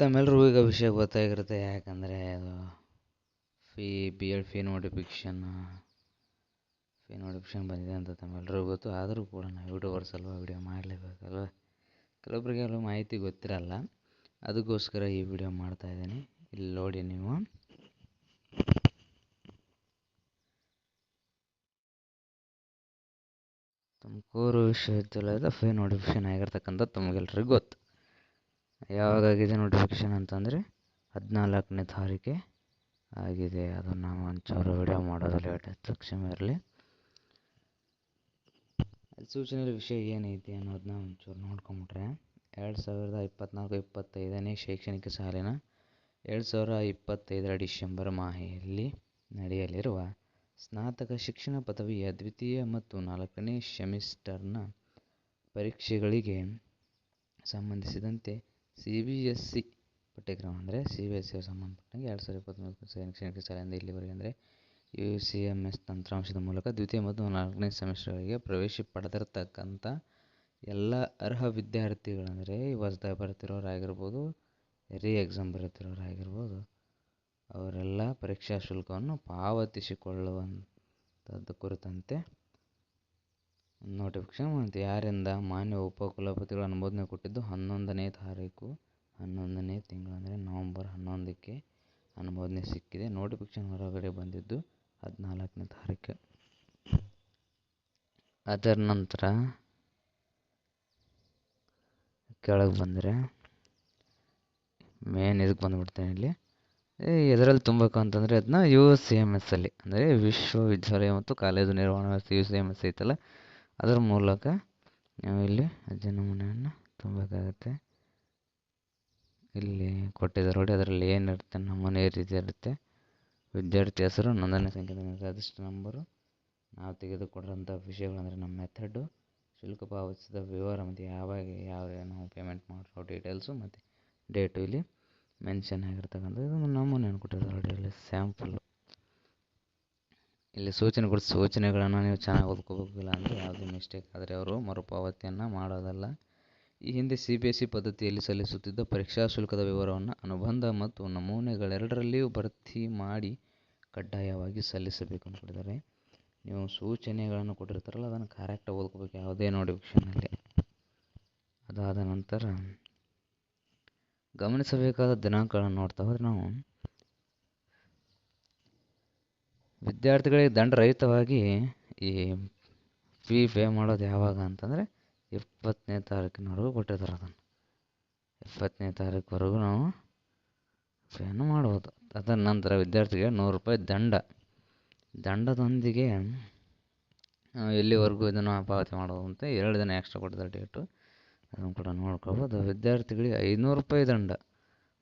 ತಮ್ಮೆಲ್ರಿಗೂ ಈಗ ವಿಷಯ ಗೊತ್ತಾಗಿರುತ್ತೆ ಯಾಕಂದರೆ ಅದು fee B Ed fee notification fee notification ಬಂದಿದೆ ಅಂತ ತಮ್ಮೆಲ್ರಿಗೂ ಗೊತ್ತು. ಆದರೂ ಕೂಡ ನಾವು ಯೂಟ್ಯೂಬರ್ಸ್ ಅಲ್ವಾ ವಿಡಿಯೋ ಮಾಡಲೇಬೇಕಲ್ವ? ಕೆಲವೊಬ್ಬರಿಗೆ ಕೆಲವು ಮಾಹಿತಿ ಗೊತ್ತಿರಲ್ಲ. ಅದಕ್ಕೋಸ್ಕರ ಈ ವಿಡಿಯೋ ಮಾಡ್ತಾ ಇದ್ದೀನಿ. ಇಲ್ಲಿ ನೋಡಿ ನೀವು. ತುಮಕೂರು ವಿಶ್ವವಿದ್ಯಾಲಯದ ಫೀ ನೋಟಿಫಿಕೇಷನ್ ಆಗಿರ್ತಕ್ಕಂಥ ತಮಗೆಲ್ರಿಗೂ ಗೊತ್ತು. ಯಾವಾಗಾಗಿದೆ ನೋಟಿಫಿಕೇಷನ್ ಅಂತಂದರೆ ಹದಿನಾಲ್ಕನೇ ತಾರೀಕೆ ಆಗಿದೆ. ಅದು ನಾವು ಒಂಚೂರು ವಿಡಿಯೋ ಮಾಡೋದು ಲೇಟ್ ಆಯಿತು ಇರಲಿ. ಅಲ್ಲಿ ಸೂಚನೆಯ ವಿಷಯ ಏನೈತಿ ಅನ್ನೋದನ್ನ ಒಂಚೂರು ನೋಡ್ಕೊಂಬಿಟ್ರೆ, ಎರಡು ಸಾವಿರದ ಇಪ್ಪತ್ತ್ನಾಲ್ಕು ಇಪ್ಪತ್ತೈದನೇ ಶೈಕ್ಷಣಿಕ ಸಾಲಿನ ಎರಡು ಸಾವಿರ ಇಪ್ಪತ್ತೈದರ ಡಿಸೆಂಬರ್ ಮಾಹೆಯಲ್ಲಿ ನಡೆಯಲಿರುವ ಸ್ನಾತಕ ಶಿಕ್ಷಣ ಪದವಿಯ ದ್ವಿತೀಯ ಮತ್ತು ನಾಲ್ಕನೇ ಸೆಮಿಸ್ಟರ್ನ ಪರೀಕ್ಷೆಗಳಿಗೆ ಸಂಬಂಧಿಸಿದಂತೆ ಸಿ ಬಿ ಎಸ್ ಸಿ ಪಠ್ಯಕ್ರಮ ಅಂದರೆ ಸಿ ಬಿ ಎಸ್ ಸಿಗೆ ಸಂಬಂಧಪಟ್ಟಂಗೆ ಎರಡು ಸಾವಿರದ ಇಪ್ಪತ್ತ್ಮೂರು ಶೈಕ್ಷಣಿಕ ಸಾಲಿನಿಂದ ಇಲ್ಲಿವರೆಗೆ ಅಂದರೆ ಯು ಸಿ ಎಂ ಎಸ್ ತಂತ್ರಾಂಶದ ಮೂಲಕ ದ್ವಿತೀಯ ಮತ್ತು ನಾಲ್ಕನೇ ಸೆಮಿಸ್ಟರ್ಗಳಿಗೆ ಪ್ರವೇಶ ಪಡೆದಿರ್ತಕ್ಕಂಥ ಎಲ್ಲ ಅರ್ಹ ವಿದ್ಯಾರ್ಥಿಗಳಂದರೆ ಹೊಸ್ದಾಗಿ ಬರ್ತಿರೋರಾಗಿರ್ಬೋದು ರೀ ಎಕ್ಸಾಮ್ ಬರೀತಿರೋರಾಗಿರ್ಬೋದು ಅವರೆಲ್ಲ ಪರೀಕ್ಷಾ ಶುಲ್ಕವನ್ನು ಪಾವತಿಸಿಕೊಳ್ಳುವಂಥದ್ದು ಕುರಿತಂತೆ ನೋಟಿಫಿಕೇಷನ್ ಬಂತು ಯಾರಿಂದ? ಮಾನ್ಯ ಉಪಕುಲಪತಿಗಳು ಅನುಮೋದನೆ ಕೊಟ್ಟಿದ್ದು ಹನ್ನೊಂದನೇ ತಾರೀಕು, ಹನ್ನೊಂದನೇ ತಿಂಗಳು ಅಂದರೆ ನವಂಬರ್ ಹನ್ನೊಂದಕ್ಕೆ ಅನುಮೋದನೆ ಸಿಕ್ಕಿದೆ. ನೋಟಿಫಿಕೇಶನ್ ಹೊರಗಡೆ ಬಂದಿದ್ದು ಹದಿನಾಲ್ಕನೇ ತಾರೀಕು. ಅದರ ನಂತರ ಕೆಳಗೆ ಬಂದರೆ ಮೇನ್ ಇದಕ್ಕೆ ಬಂದುಬಿಡ್ತೇನೆ ಇಲ್ಲಿ. ಇದರಲ್ಲಿ ತುಂಬಬೇಕು ಅಂತಂದರೆ ಅದನ್ನ ಯು ಸಿ ಎಂ ಎಸ್ ಅಲ್ಲಿ. ಅಂದರೆ ವಿಶ್ವವಿದ್ಯಾಲಯ ಮತ್ತು ಕಾಲೇಜು ನಿರ್ವಹಣಾ ವ್ಯವಸ್ಥೆ ಯು ಸಿ ಎಂ ಎಸ್ ಐತಲ್ಲ? ಅದರ ಮೂಲಕ ಇಲ್ಲಿ ಅಜ್ಜನ ನಮೂನೆಯನ್ನು ತುಂಬಬೇಕಾಗತ್ತೆ. ಇಲ್ಲಿ ಕೊಟ್ಟಿದ್ದಾರೆ ನೋಡಿ, ಅದರಲ್ಲಿ ಏನಿರುತ್ತೆ ನಮೂನೆ ಈ ರೀತಿ ಇರುತ್ತೆ. ವಿದ್ಯಾರ್ಥಿ ಹೆಸರು, ನೋಂದಣಿ ಸಂಖ್ಯೆ ಅದಿಷ್ಟು ನಂಬರು. ನಾವು ತೆಗೆದುಕೊಂಡಂಥ ವಿಷಯಗಳಂದರೆ ನಮ್ಮ ಮೆಥಡು. ಶುಲ್ಕ ಪಾವತಿಸಿದ ವಿವರ, ಮತ್ತು ಯಾವಾಗ ಯಾವ ನಾವು ಪೇಮೆಂಟ್ ಮಾಡಿರೋ ಡೀಟೇಲ್ಸು ಮತ್ತು ಡೇಟು ಇಲ್ಲಿ ಮೆನ್ಷನ್ ಆಗಿರ್ತಕ್ಕಂಥದ್ದು. ಇದು ಕೊಟ್ಟಿದ್ದಾರೆ ನೋಡಿ ಇಲ್ಲಿ ಸ್ಯಾಂಪಲ್ಲು ಇಲ್ಲಿ ಸೂಚನೆಗಳು ಸೂಚನೆಗಳನ್ನು ನೀವು ಚೆನ್ನಾಗಿ ಓದ್ಕೋಬೇಕಿಲ್ಲ ಅಂದರೆ ಯಾವುದೇ ಮಿಸ್ಟೇಕ್ ಆದರೆ ಅವರು ಮರುಪಾವತಿಯನ್ನು ಮಾಡೋದಲ್ಲ. ಈ ಹಿಂದೆ ಸಿ ಬಿ ಎಸ್ ಇ ಪದ್ಧತಿಯಲ್ಲಿ ಸಲ್ಲಿಸುತ್ತಿದ್ದ ಪರೀಕ್ಷಾ ಶುಲ್ಕದ ವಿವರವನ್ನು ಅನುಬಂಧ ಮತ್ತು ನಮೂನೆಗಳೆರಡರಲ್ಲಿಯೂ ಭರ್ತಿ ಮಾಡಿ ಕಡ್ಡಾಯವಾಗಿ ಸಲ್ಲಿಸಬೇಕು ಅಂತ ಹೇಳಿದ್ದಾರೆ. ನೀವು ಸೂಚನೆಗಳನ್ನು ಕೊಟ್ಟಿರ್ತಾರಲ್ಲ, ಅದನ್ನು ಕರೆಕ್ಟಾಗಿ ಓದ್ಕೋಬೇಕು, ಯಾವುದೇ ನೋಟಿಫಿಕೇಷನಲ್ಲಿ ಅದಾದ ನಂತರ ಗಮನಿಸಬೇಕಾದ ದಿನಾಂಕಗಳನ್ನು ನೋಡ್ತಾ ಹೋದರೆ ನಾವು ವಿದ್ಯಾರ್ಥಿಗಳಿಗೆ ದಂಡರಹಿತವಾಗಿ ಈ ಫೀ ಪೇ ಮಾಡೋದು ಯಾವಾಗ ಅಂತಂದರೆ ಇಪ್ಪತ್ತನೇ ತಾರೀಕಿನವರೆಗೂ ಕೊಟ್ಟಿದ್ದಾರೆ ಅದನ್ನು. ಇಪ್ಪತ್ತನೇ ತಾರೀಕುವರೆಗೂ ನಾವು ಪೇಯನ್ನು ಮಾಡ್ಬೋದು. ಅದರ ನಂತರ ವಿದ್ಯಾರ್ಥಿಗೆ ನೂರು ರೂಪಾಯಿ ದಂಡ. ದಂಡದೊಂದಿಗೆ ಎಲ್ಲಿವರೆಗೂ ಇದನ್ನು ಪಾವತಿ ಮಾಡೋದು ಅಂತ ಎರಡು ದಿನ ಎಕ್ಸ್ಟ್ರಾ ಕೊಟ್ಟಿದ್ದಾರೆ ಡೇಟು ಅದನ್ನು ಕೂಡ ನೋಡ್ಕೊಬೋದು. ವಿದ್ಯಾರ್ಥಿಗಳಿಗೆ ಐನೂರು ರೂಪಾಯಿ ದಂಡ.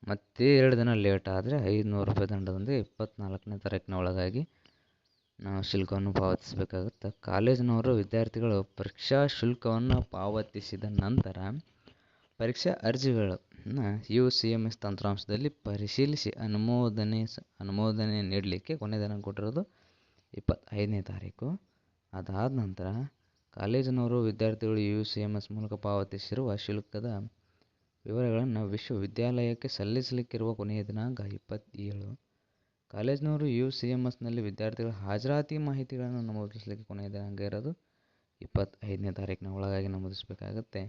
ಮತ್ತೆ ಎರಡು ದಿನ ಲೇಟ್ ಆದರೆ ಐದುನೂರು ರೂಪಾಯಿ ದಂಡದೊಂದಿಗೆ ಇಪ್ಪತ್ತ್ನಾಲ್ಕನೇ ತಾರೀಕಿನ ಒಳಗಾಗಿ ನಾವು ಶುಲ್ಕವನ್ನು ಪಾವತಿಸಬೇಕಾಗುತ್ತೆ. ಕಾಲೇಜಿನವರು ವಿದ್ಯಾರ್ಥಿಗಳು ಪರೀಕ್ಷಾ ಶುಲ್ಕವನ್ನು ಪಾವತಿಸಿದ ನಂತರ ಪರೀಕ್ಷಾ ಅರ್ಜಿಗಳನ್ನು ಯು ಸಿ ಎಂ ಎಸ್ ತಂತ್ರಾಂಶದಲ್ಲಿ ಪರಿಶೀಲಿಸಿ ಅನುಮೋದನೆ ಅನುಮೋದನೆ ನೀಡಲಿಕ್ಕೆ ಕೊನೆ ದಿನ ಕೊಟ್ಟಿರೋದು ಇಪ್ಪತ್ತೈದನೇ ತಾರೀಕು. ಅದಾದ ನಂತರ ಕಾಲೇಜಿನವರು ವಿದ್ಯಾರ್ಥಿಗಳು ಯು ಸಿ ಎಂ ಎಸ್ ಮೂಲಕ ಪಾವತಿಸಿರುವ ಶುಲ್ಕದ ವಿವರಗಳನ್ನು ವಿಶ್ವವಿದ್ಯಾಲಯಕ್ಕೆ ಸಲ್ಲಿಸಲಿಕ್ಕಿರುವ ಕೊನೆಯ ದಿನಾಂಕ ಇಪ್ಪತ್ತೇಳು. ಕಾಲೇಜಿನವರು ಯು ಸಿ ಎಂ ಎಸ್ನಲ್ಲಿ ವಿದ್ಯಾರ್ಥಿಗಳ ಹಾಜರಾತಿ ಮಾಹಿತಿಗಳನ್ನು ನಮೂದಿಸಲಿಕ್ಕೆ ಕೊನೆಯ ದಿನಾಂಕ ಇರೋದು ಇಪ್ಪತ್ತೈದನೇ ತಾರೀಕಿನ ಒಳಗಾಗಿ ನಮೂದಿಸಬೇಕಾಗತ್ತೆ.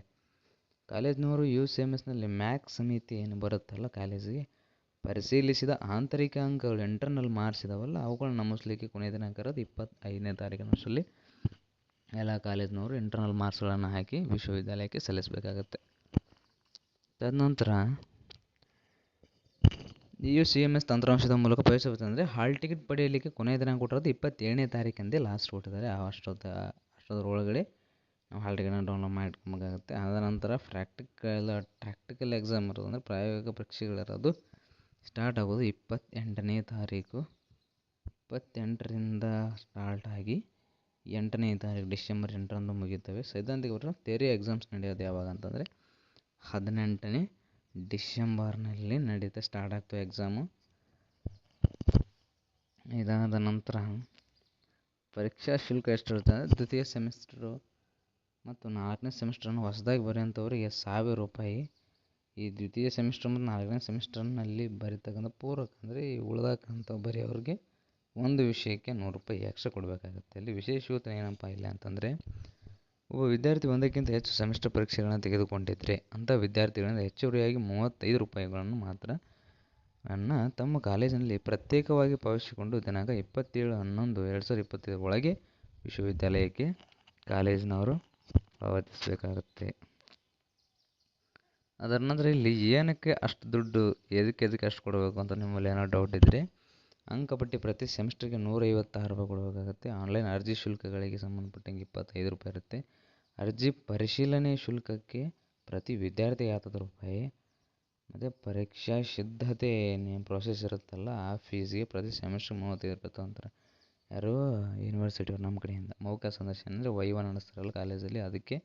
ಕಾಲೇಜ್ನವರು ಯು ಸಿ ಎಂ ಎಸ್ನಲ್ಲಿ ಮ್ಯಾಕ್ ಸಮಿತಿ ಏನು ಬರುತ್ತಲ್ಲ ಕಾಲೇಜಿಗೆ, ಪರಿಶೀಲಿಸಿದ ಆಂತರಿಕ ಅಂಕಗಳು ಇಂಟರ್ನಲ್ ಮಾರ್ಕ್ಸ್ ಇದಾವಲ್ಲ ಅವುಗಳನ್ನ ನಮೂದಿಸಲಿಕ್ಕೆ ಕೊನೆಯ ದಿನಾಂಕ ಇರೋದು ಇಪ್ಪತ್ತೈದನೇ ತಾರೀಕಿನ ವರ್ಷದಲ್ಲಿ ಎಲ್ಲ ಕಾಲೇಜ್ನವರು ಇಂಟರ್ನಲ್ ಮಾರ್ಕ್ಸ್ಗಳನ್ನು ಹಾಕಿ ವಿಶ್ವವಿದ್ಯಾಲಯಕ್ಕೆ ಸಲ್ಲಿಸಬೇಕಾಗತ್ತೆ. ತದನಂತರ ಯು ಸಿ ಎಂ ಎಸ್ ತಂತ್ರಾಂಶದ ಮೂಲಕ ಪ್ರವೇಶಿಸುತ್ತಂದರೆ ಹಾಲ್ ಟಿಕೆಟ್ ಪಡೆಯಲಿಕ್ಕೆ ಕೊನೆಯ ದಿನಾಂಕ ಕೊಟ್ಟಿರೋದು ಇಪ್ಪತ್ತೇಳನೇ ತಾರೀಖಂದೇ ಲಾಸ್ಟ್ ಕೊಟ್ಟಿದ್ದಾರೆ ಅಷ್ಟೊತ್ತ, ಅಷ್ಟೊತ್ತರ ಒಳಗಡೆ ನಾವು ಹಾಲ್ ಟಿಕೆಟ್ನ ಡೌನ್ಲೋಡ್ ಮಾಡ್ಕೊಬೇಕಾಗುತ್ತೆ. ಆದ ನಂತರ ಪ್ರಾಕ್ಟಿಕಲ್ ಟ್ರಾಕ್ಟಿಕಲ್ ಎಕ್ಸಾಮ್ ಇರೋದು ಅಂದರೆ ಪ್ರಾಯೋಗಿಕ ಪರೀಕ್ಷೆಗಳಿರೋದು ಸ್ಟಾರ್ಟ್ ಆಗೋದು ಇಪ್ಪತ್ತೆಂಟನೇ ತಾರೀಕು. ಇಪ್ಪತ್ತೆಂಟರಿಂದ ಸ್ಟಾರ್ಟ್ ಆಗಿ ಎಂಟನೇ ತಾರೀಕು, ಡಿಸೆಂಬರ್ ಎಂಟರಂದು ಮುಗಿಯುತ್ತವೆ. ಸೈದ್ಧಾಂತಿಕ ಥಿಯರಿ ಎಕ್ಸಾಮ್ಸ್ ನಡೆಯೋದು ಯಾವಾಗ ಅಂತಂದರೆ ಹದಿನೆಂಟನೇ ಡಿಸೆಂಬರ್ನಲ್ಲಿ ನಡೀತಾ ಸ್ಟಾರ್ಟ್ ಆಗ್ತವೆ ಎಕ್ಸಾಮು ಇದಾದ ನಂತರ ಪರೀಕ್ಷಾ ಶುಲ್ಕ ಎಷ್ಟಿರುತ್ತೆ? ಅಂದರೆ ದ್ವಿತೀಯ ಸೆಮಿಸ್ಟ್ರು ಮತ್ತು ನಾಲ್ಕನೇ ಸೆಮಿಸ್ಟ್ರನ್ನು ಹೊಸದಾಗಿ ಬರೆಯುವಂಥವ್ರಿಗೆ ಸಾವಿರ ರೂಪಾಯಿ. ಈ ದ್ವಿತೀಯ ಸೆಮಿಸ್ಟರ್ ಮತ್ತು ನಾಲ್ಕನೇ ಸೆಮಿಸ್ಟರ್ನಲ್ಲಿ ಬರೀತಕ್ಕಂಥ ಪೂರಕ ಅಂದರೆ ಈ ಉಳ್ದಕ್ಕಂಥ ಬರೆಯೋರಿಗೆ ಒಂದು ವಿಷಯಕ್ಕೆ ನೂರು ರೂಪಾಯಿ ಎಕ್ಸ್ಟ್ರಾ ಕೊಡಬೇಕಾಗುತ್ತೆ. ಅಲ್ಲಿ ವಿಶೇಷ ಏನಪ್ಪ ಇಲ್ಲ ಅಂತಂದರೆ ಒಬ್ಬ ವಿದ್ಯಾರ್ಥಿ ಒಂದಕ್ಕಿಂತ ಹೆಚ್ಚು ಸೆಮಿಸ್ಟರ್ ಪರೀಕ್ಷೆಗಳನ್ನು ತೆಗೆದುಕೊಂಡಿದ್ದರೆ ಅಂಥ ವಿದ್ಯಾರ್ಥಿಗಳಿಂದ ಹೆಚ್ಚುವರಿಯಾಗಿ ಮೂವತ್ತೈದು ರೂಪಾಯಿಗಳನ್ನು ಮಾತ್ರ ಅನ್ನು ತಮ್ಮ ಕಾಲೇಜಿನಲ್ಲಿ ಪ್ರತ್ಯೇಕವಾಗಿ ಪಾವತಿಸಿಕೊಂಡು ದಿನಾಂಕ ಇಪ್ಪತ್ತೇಳು, ಹನ್ನೊಂದು, ಎರಡು ಸಾವಿರದ ಇಪ್ಪತ್ತೈದರ ಒಳಗೆ ವಿಶ್ವವಿದ್ಯಾಲಯಕ್ಕೆ ಕಾಲೇಜಿನವರು ಪಾವತಿಸಬೇಕಾಗುತ್ತೆ. ಅದರ ನಂತರ ಇಲ್ಲಿ ಏನಕ್ಕೆ ಅಷ್ಟು ದುಡ್ಡು, ಎದಕ್ಕೆ ಎದಕ್ಕೆ ಅಷ್ಟು ಕೊಡಬೇಕು ಅಂತ ನಿಮ್ಮಲ್ಲಿ ಏನೋ ಡೌಟ್ ಇದ್ದರೆ ಅಂಕಪಟ್ಟಿ ಪ್ರತಿ ಸೆಮಿಸ್ಟರ್ಗೆ ನೂರೈವತ್ತಾರು ರೂಪಾಯಿ ಕೊಡಬೇಕಾಗುತ್ತೆ. ಆನ್ಲೈನ್ ಅರ್ಜಿ ಶುಲ್ಕಗಳಿಗೆ ಸಂಬಂಧಪಟ್ಟಂಗೆ ಇಪ್ಪತ್ತೈದು ರೂಪಾಯಿ ಇರುತ್ತೆ. ಅರ್ಜಿ ಪರಿಶೀಲನೆ ಶುಲ್ಕಕ್ಕೆ ಪ್ರತಿ ವಿದ್ಯಾರ್ಥಿಗೆ ಹತ್ತತ್ತು ರೂಪಾಯಿ, ಮತ್ತು ಪರೀಕ್ಷಾ ಸಿದ್ಧತೆ ಏನೇನು ಪ್ರೊಸೆಸ್ ಇರುತ್ತಲ್ಲ, ಆ ಫೀಸ್ಗೆ ಪ್ರತಿ ಸೆಮಿಸ್ಟರ್ ಮೂವತ್ತೈದು ರೂಪಾಯಿ ತೊಗೊಂತಾರೆ. ಯಾರು ಯೂನಿವರ್ಸಿಟಿಯವ್ರು ನಮ್ಮ ಕಡೆಯಿಂದ, ಮೌಖಿಕ ಸಂದರ್ಶನ ಅಂದರೆ ವೈವ ನಡೆಸ್ತಾರಲ್ಲ ಕಾಲೇಜಲ್ಲಿ, ಅದಕ್ಕೆ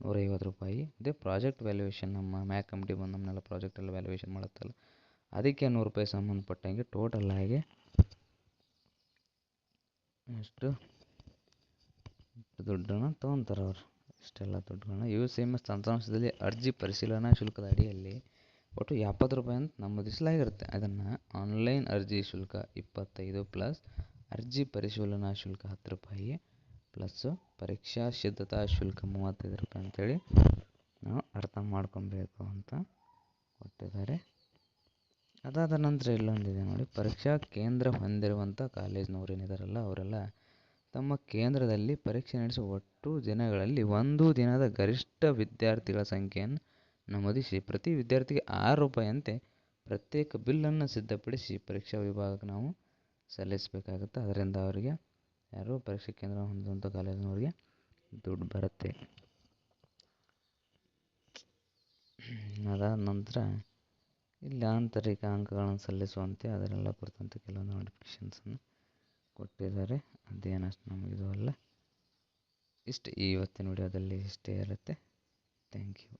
ನೂರೈವತ್ತು ರೂಪಾಯಿ. ಮತ್ತು ಪ್ರಾಜೆಕ್ಟ್ ವ್ಯಾಲ್ಯೂಯೇಷನ್ ನಮ್ಮ ಮ್ಯಾಕ್ ಕಮಿಟಿ ಬಂದು ನಮ್ಮನ್ನೆಲ್ಲ ಪ್ರಾಜೆಕ್ಟ್ ಎಲ್ಲ ವ್ಯಾಲ್ಯೂಯೇಷನ್ ಮಾಡುತ್ತಲ್ಲ, ಅದಕ್ಕೆ ನೂರು ರೂಪಾಯಿ ಸಂಬಂಧಪಟ್ಟಂಗೆ ಟೋಟಲ್ ಆಗಿ ಎಷ್ಟು ದುಡ್ಡನ್ನು ತೊಗೊತಾರೆ ಅವರು. ಇಷ್ಟೆಲ್ಲ ದುಡ್ಡುಗಳನ್ನ. ಯು ಸಿ ಎಂ ಎಸ್ ತಂತ್ರಾಂಶದಲ್ಲಿ ಅರ್ಜಿ ಪರಿಶೀಲನಾ ಶುಲ್ಕದ ಅಡಿಯಲ್ಲಿ ಒಟ್ಟು ಎಪ್ಪತ್ತು ರೂಪಾಯಿ ಅಂತ ನಮೂದಿಸಲಾಗಿರುತ್ತೆ ಅದನ್ನು ಆನ್ಲೈನ್ ಅರ್ಜಿ ಶುಲ್ಕ ಇಪ್ಪತ್ತೈದು ಪ್ಲಸ್ ಅರ್ಜಿ ಪರಿಶೀಲನಾ ಶುಲ್ಕ ಹತ್ತು ರೂಪಾಯಿ ಪ್ಲಸ್ಸು ಪರೀಕ್ಷಾ ಸಿದ್ಧತಾ ಶುಲ್ಕ ಮೂವತ್ತೈದು ರೂಪಾಯಿ ಅಂತೇಳಿ ನಾವು ಅರ್ಥ ಮಾಡ್ಕೊಬೇಕು ಅಂತ ಕೊಟ್ಟಿದ್ದಾರೆ. ಅದಾದ ನಂತರ ಇಲ್ಲೊಂದಿದೆ ನೋಡಿ. ಪರೀಕ್ಷಾ ಕೇಂದ್ರ ಹೊಂದಿರುವಂಥ ಕಾಲೇಜ್ನವ್ರು ಏನಿದ್ದಾರಲ್ಲ ಅವರೆಲ್ಲ ತಮ್ಮ ಕೇಂದ್ರದಲ್ಲಿ ಪರೀಕ್ಷೆ ನಡೆಸುವ ಒಟ್ಟು ದಿನಗಳಲ್ಲಿ ಒಂದು ದಿನದ ಗರಿಷ್ಠ ವಿದ್ಯಾರ್ಥಿಗಳ ಸಂಖ್ಯೆಯನ್ನು ನಮೂದಿಸಿ, ಪ್ರತಿ ವಿದ್ಯಾರ್ಥಿಗೆ ಆರು ರೂಪಾಯಿಯಂತೆ ಪ್ರತ್ಯೇಕ ಬಿಲ್ಲನ್ನು ಸಿದ್ಧಪಡಿಸಿ ಪರೀಕ್ಷಾ ವಿಭಾಗಕ್ಕೆ ನಾವು ಸಲ್ಲಿಸಬೇಕಾಗುತ್ತೆ. ಅದರಿಂದ ಅವರಿಗೆ ಯಾರು ಪರೀಕ್ಷಾ ಕೇಂದ್ರ ಹೊಂದಿರುವಂಥ ಕಾಲೇಜಿನವರಿಗೆ ದುಡ್ಡು ಬರುತ್ತೆ. ಅದಾದ ನಂತರ ಇಲ್ಲಿ ಆಂತರಿಕ ಅಂಕಗಳನ್ನು ಸಲ್ಲಿಸುವಂತೆ ಅದರೆಲ್ಲ ಕುರಿತಂತೆ ಕೆಲವೊಂದು ನೋಟಿಫಿಕೇಷನ್ಸನ್ನು ಕೊಟ್ಟಿದ್ದಾರೆ. ಅದೇನಷ್ಟು ನಮಗಿದು ಅಲ್ಲ. ಇಷ್ಟು ಇವತ್ತಿನ ವಿಡಿಯೋದಲ್ಲಿ ಇಷ್ಟೇ ಇರುತ್ತೆ. Thank you